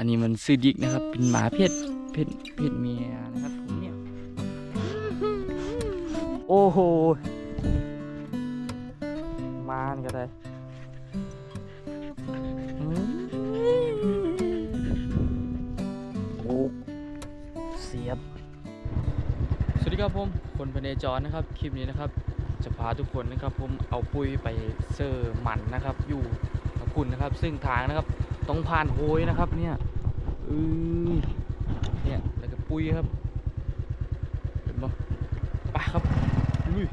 อันนี้มันซื้อดิกนะครับ เป็นหมาเพศเพศเพศเมียนะครับผมเนี่ย โอ้โห มานก็ได้โอ้เสียบ สวัสดีครับผมคนพเนจรนะครับ คลิปนี้นะครับ จะพาทุกคนนะครับผมเอาปุ้ยไปเซอร์หมันนะครับ อยู่กับคุณนะครับ ซึ่งทางนะครับ ต้องผ่านโหยนะครับเนี่ย อือเนี่ยแล้วก็ปุ้ยครับเห็นปะไปครับลุย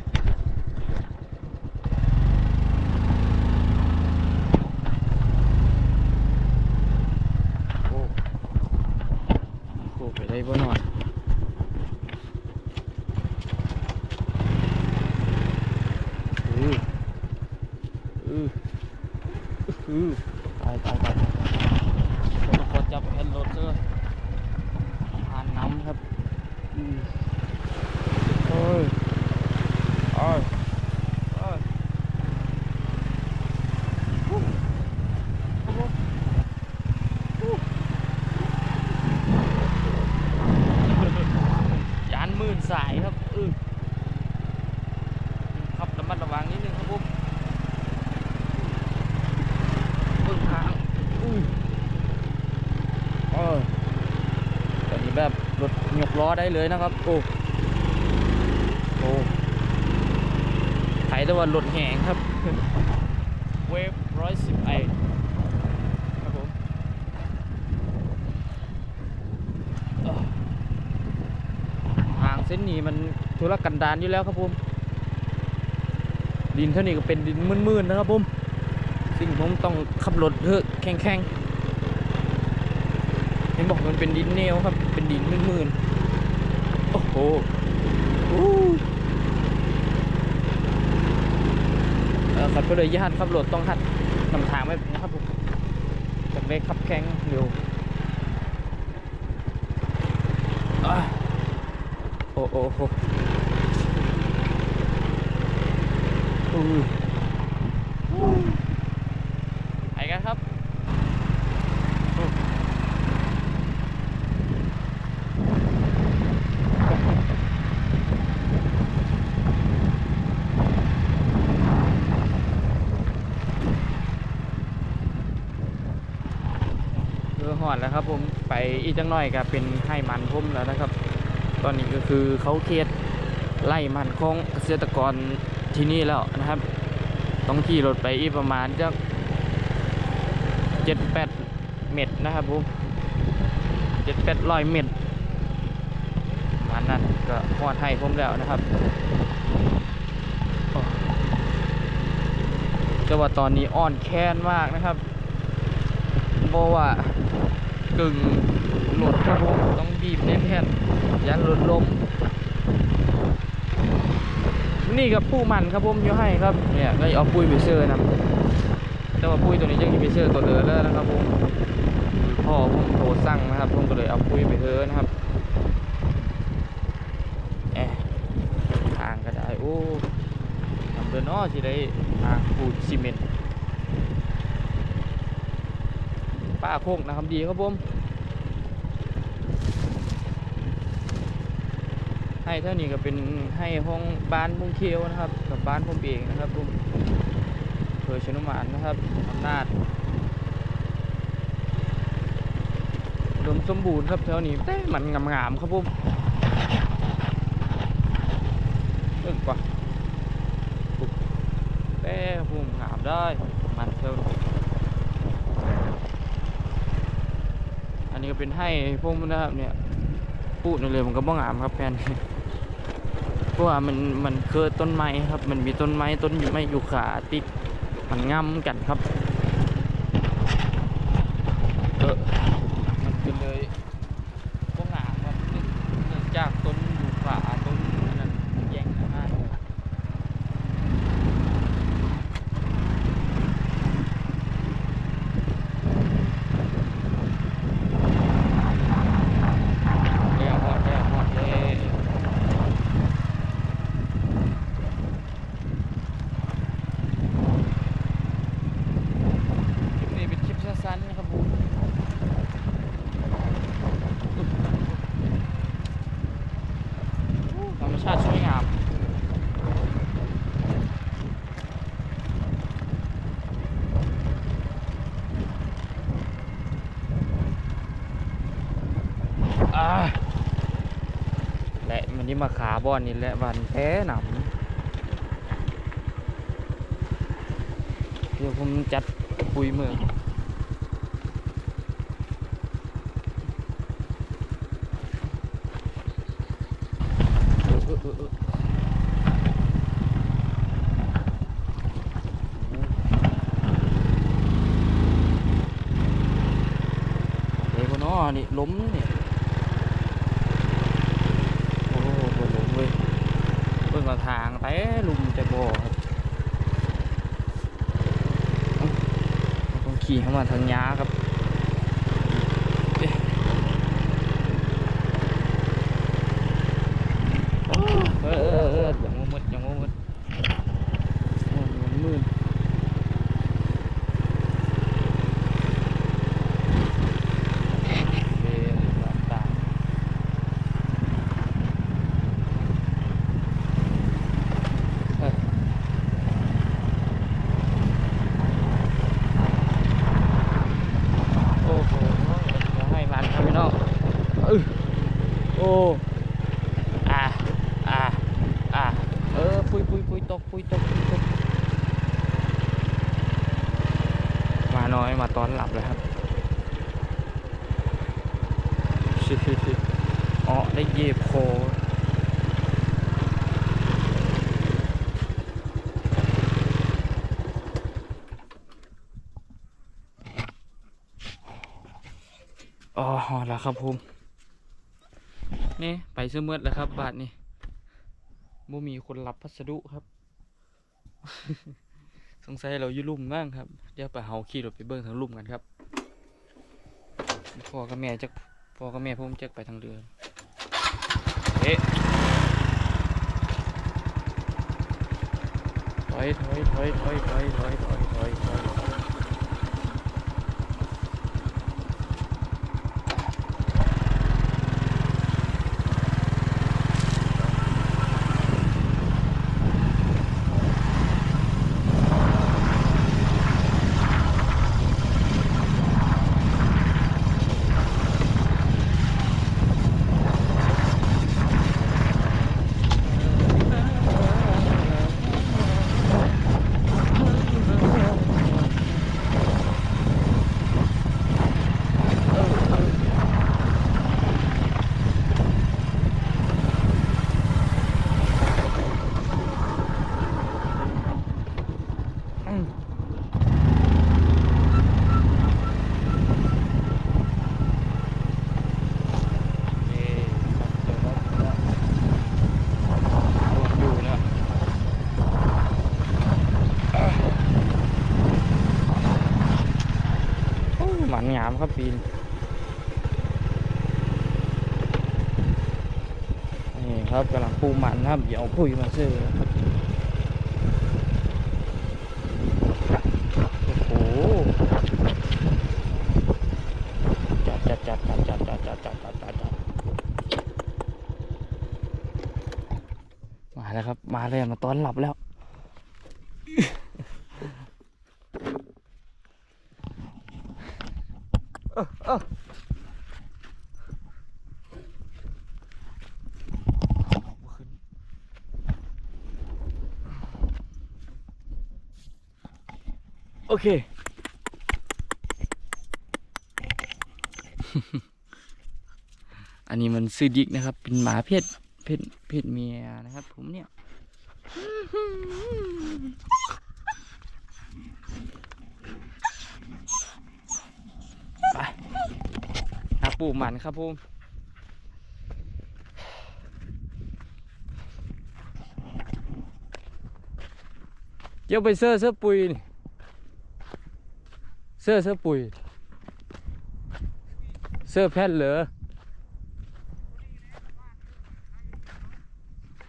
โอ้โหไปได้บ่หน่อย อืออืออือตายตายตายคนละคนจับแผ่นรถเจอผ่า นน้ำครับ อือโอ้ยโอ้ยโอ้ยฮู้ครับผมฮู้ยานหมื่นสายครับอือ ขับระมัดระวังนิดนึงครับผมเบิ่งทางอุ้ยเออตอนนี้แบบรถยกล้อ ได้เลยนะครับ โอ้โอ้ไถแต่ว่ารถแหงครับเวฟร้อยสิบไอครับผมเอ้อทางเส้นนี้มันธุรกันดารอยู่แล้วครับผมดินเท่านี้ก็เป็นดินมืนๆนะครับผมซึ่งผมต้องขับรถเพื่อแข่งๆเห็นบอกมันเป็นดินเนวครับ เป็นดินมืนๆ โอ้โหอู้เออขับก็เลยยากขับรถต้องหัดนำทางไว้นะครับผมจากเล็กขับแข่งเร็วอะโอ้โอ้โห อือไปกันครับอืมเออหอดแล้วครับ ผมไปอีกจังหน่อยก็เป็นให้มันพุ่มแล้วนะครับ ตอนนี้ก็คือเขาเขตไล่มันของเกษตรกรที่นี่แล้วนะครับ ต้องขี่รถไปอีกประมาณจะเจ็ดแปดเมตรนะครับผมเจ็ดแปดร้อยเมตรมาณนั้นก็หอดให้ผมแล้วนะครับแต่ว่าตอนนี้อ่อนแค้นมากนะครับเพราะว่า กึ่งหลุดครับผมต้องบีบแน่นๆยันรถลม นี่กับผู้มันครับผมอยู่ให้ครับเนี่ยก็เอาปุ้ยไปเชื่อนะแต่ว่าปุ้ยตัวนี้ยังอยู่ไปเชื่อตัวเดินแล้วนะครับผมพ่อผมโทรสั่งนะครับผมก็เลยเอาปุ้ยไปเทอนะครับเอะทางก็ได้โอ้ทำเดินอ้อสิได้ทางปูซีเมนต์ ป้าโคกนะครับดีครับผม ให้เท่านี้ก็เป็นให้ห้องบ้านมุงเคียวนะครับ กับบ้านผมเองนะครับผมเผยชนุมานนะครับอำนาจดมสมบูรณ์ครับแถวนี้แต่มันงามๆครับผมเรื่งกว่าปุ๊บแต่ผมงามได้มันเท่านี้ อันนี้ก็เป็นให้ผมนะครับเนี่ยพูดเลยมันก็บ้งามครับแพนเพราะว่ามันมันคือต้นไม้ครับ มันมีต้นไม้ต้นอยู่ไม้อยู่ขาติดมันง่ำกันครับเออมันก็เลยก็งามครับเนื่องจากต้นอยู่ขาต้นอันนั้นแย่งกันมากเลยเรียกฮอดเรียกฮอดเลย อ อ่า และมันนี่มาขาบอนนี่แหละวันแท้หนำเดี๋ยวผมจัดปุยเมืองเออเออเออยนี่ล้มเนี่โอ้โหบ่ล้มเว้ย มาทางไปลุมแต่บ่ครับต้องขี่เข้ามาทางย้าครับเอ๊ะเออเออเอออย่างงมืดอย่างงมืดโอ้ยมันมืด เป็นต่างๆเอ้ยโอ้โหจะให้มันครับพี่น้องเออโอ้อ่าอ่าอ่าเออปุยปุยปุยตกปุยตกปุยตกมาน้อยมาตอนหลับเลยครับ ชิชิชิ อ๋อได้เยบโคอ๋อหอแล้วครับผมนี่ไปซื้อเมือดแล้วครับบาทนี่บ่มีคนรับพัสดุครับ สงสัยเราอยู่ลุ่มบ้างครับ เดี๋ยวไปเฮาขี่รถไปเบิ้งทางลุ่มกันครับพ่อกับแม่จักพ่อกับแม่ผมจะไปทางเรือ อ๊ะถอยถอยถอยถอยถอยถอยถอยถอยถอยอืมเอ๊ะครับเดี๋ยวเราจะลงอยู่แล้วอะโอ้หมันงามครับปีนนี่ครับกำลังปูมันครับเดี๋ยวเอาพุยมาซื้อครับโอ้โหจัดจัดจัดจัดจัดจัดจัดจัดจัดจัดจัดมาแล้วครับ มาเลยมาตอนรับแล้ว เออเออโอเค อันนี้มันซื้อดิกนะครับ เป็นหมาเพศเพศเพศเมียนะครับ ผมเนี่ย ไปหา ปูหมันครับผมเดี๋ยวไปเสื้อเสื้อปุ๋ยเสื้อเสื้อปุ๋ยเสื้อแพทย์เหรอ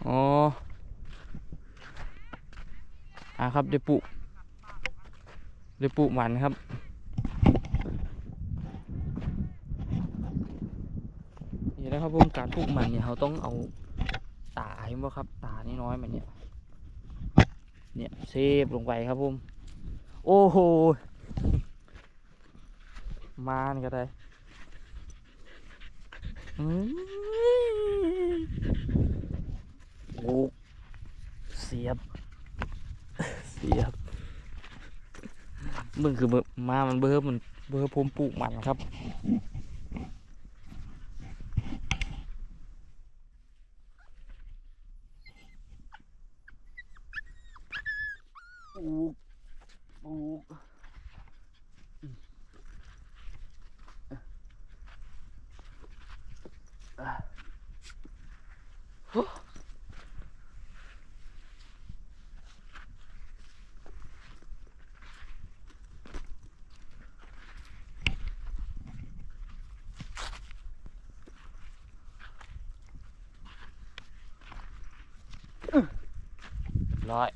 อ๋ออะครับเดี๋ยวปลูกเดี๋ยวปลูกมันครับ นี่นะครับผมการปลูกมันเนี่ยเราต้องเอาตาเห็นบ่ครับ ตาน้อยๆมันเนี่ย เนี่ยเซฟลงไปครับผมโอ้โหมานก็ได้โอ้เสียบ เสียบ มึงคือเบอร์มามันเบอร์มันเบอร์ผมปลูกมันครับ ปลูกปลูกอืมอะโอ้เร้อย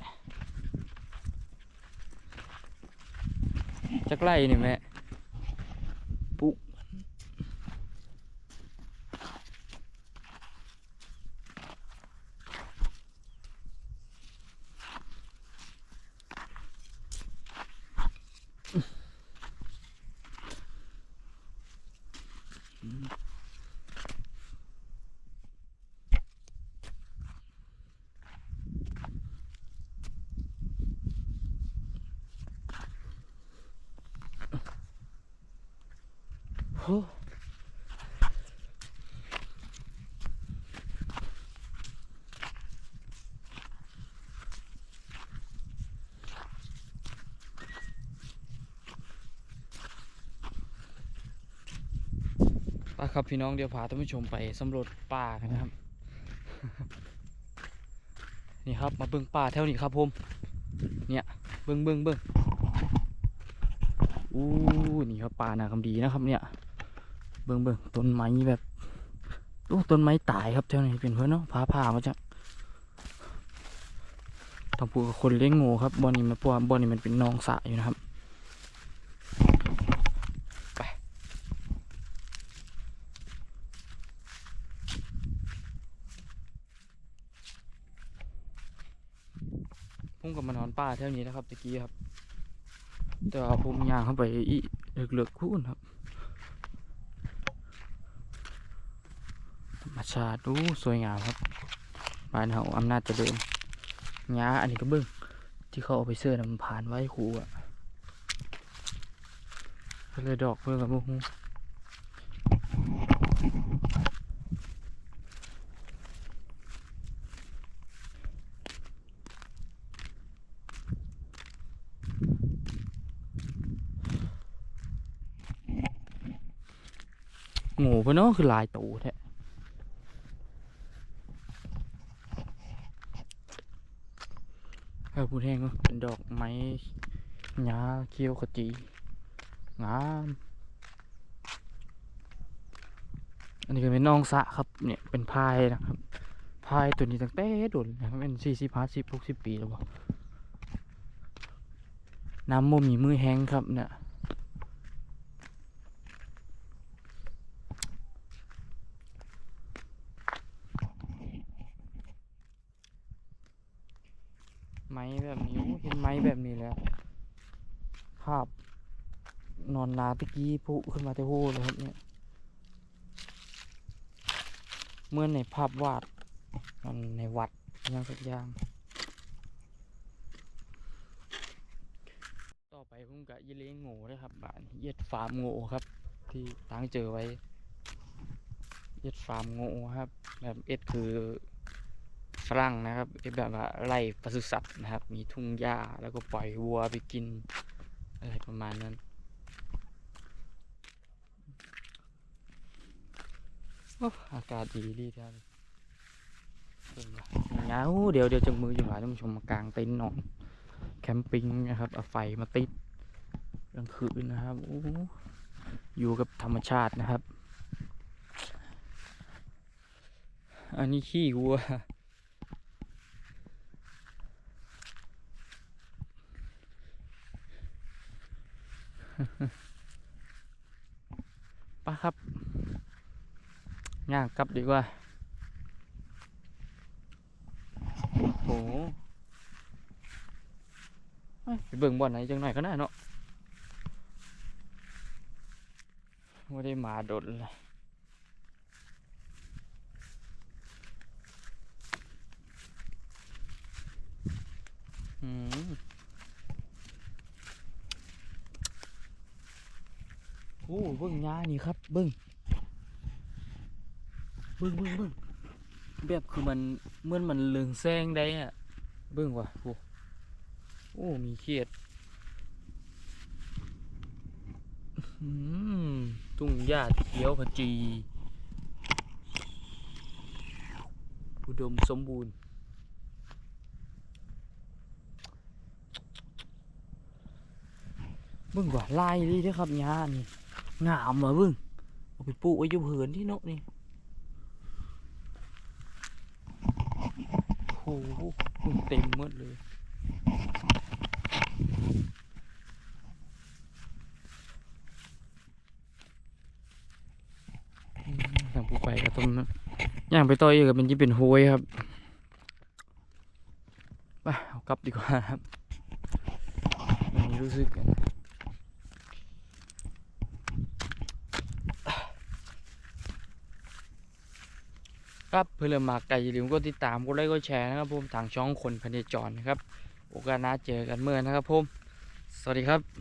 จักไล่นี่แม่ปุ๊โหไปครับพี่น้องเดี๋ยวพาท่านผู้ชมไปสำรวจป่ากันนะครับ นี่ครับมาเบิ่งป่าแถวนี้ครับผมเนี่ยเบิ่งเบิ่งเบิ่งอู้นี่ครับป่านาคำดีนะครับเนี่ย เบิ่งเบิ่งต้นไม้แบบโอ้ต้นไม้ตายครับแถวนี้เป็นเพื่อนเนาะพาผ่ามาจากต้องพูดกับคนเลี้ยงงูครับบอนนี้มันเพราะว่าบอนนี้มันเป็นนองสะอยู่นะครับไปผมกับมานอนป่าแถวนี้นะครับตะกี้ครับแต่ว่าผมยางเข้าไปอีเลือกๆคู่นครับ ธรรม ชาติดูสวยงามครับบ้านเฮาอำนาจเจริญหญ้าอันนี้ก็เบิ่งที่เขาเอาไปเสื้อนะมันผ่านไว้ครูอะก็เลยดอกเพิ่งกับพวกงูเพิ่นเนาะคือลายตูแท้ เออพูดแห้งก็เป็นดอกไม้หญ้า เขียวขจีงาม อันนี้ก็เป็นน้องสะครับ เนี่ยเป็นพายนะครับ พายตัวนี้ตั้งแต่โดนนะครับเป็นสี่สิบห้าสิบหกสิบปีแล้วบ่น้ำมมีมือแห้งครับเนี่ยไม้แบบนี้เห็นไม้แบบนี้แล้ว ภาพ นอนนาตะกี้พุขึ้นมาแต่โหเลยครับเนี่ยเมื่อในภาพวาดมันในวัดอยังสักอย่าง ต่อไปผมกะยีเลงโง่ด้วยครับบ้านเย็ดฟาร์มโง่ครับ ที่ตั้งเจอไว้เย็ดฟาร์มโง่ครับ แบบเอ็ดคือฝรั่งนะครับเอ็ดแบบว่าไร่ปศุสัตว์นะครับ มีทุ่งหญ้าแล้วก็ปล่อยวัวไปกิน อะไรประมาณนั้น โอ้อากาศดีดีท่านเงาเดี๋ยวเดี๋ยวจังมืออยู่หาท่านผู้ชมมากางเต็นท์นอนแคมปิ้งนะครับเอาไฟมาติดกลางคืนนะครับออยู่กับธรรมชาตินะครับ อันนี้ขี้วัว ปะครับง่างกลับดีกว่า โอ้โหไปเบิ่งบ่อนไหนจังหน่อยก็น่าเนาะไม่ได้มาโดนเลยอืม โอ้เบิ้งหญ้านี่ครับ เบิ้งเบิ้งเบิ้งเบิ้งแบบคือมันเหมื่อนมันเลืองแซงได้อะเบิ้งว่ะโอ้โอ้มีเขียดอื้อหือทุ่งหญ้าเขียวขจี อุดมสมบูรณ์เบิ่งว่าลายดีเด้อครับยานี่ งามว่ะเบิ่งเอาไปปลูกไว้อยู่เหินที่เนาะนี่โอ้โหเต็มหมดเลยอืมทางผู้ไปก็ต้มย่างไปต่ออีกก็เป็นที่เป็นโหยครับไปเอากลับดีกว่าครับรู้สึก ครับเพื่อนเริ่มมากไก่อย่าลืมกดติดตามกดไลค์กดแชร์นะครับผมทางช่องคนพเนจรนะครับ โอกาสหน้าเจอกันเมื่อนะครับผม สวัสดีครับ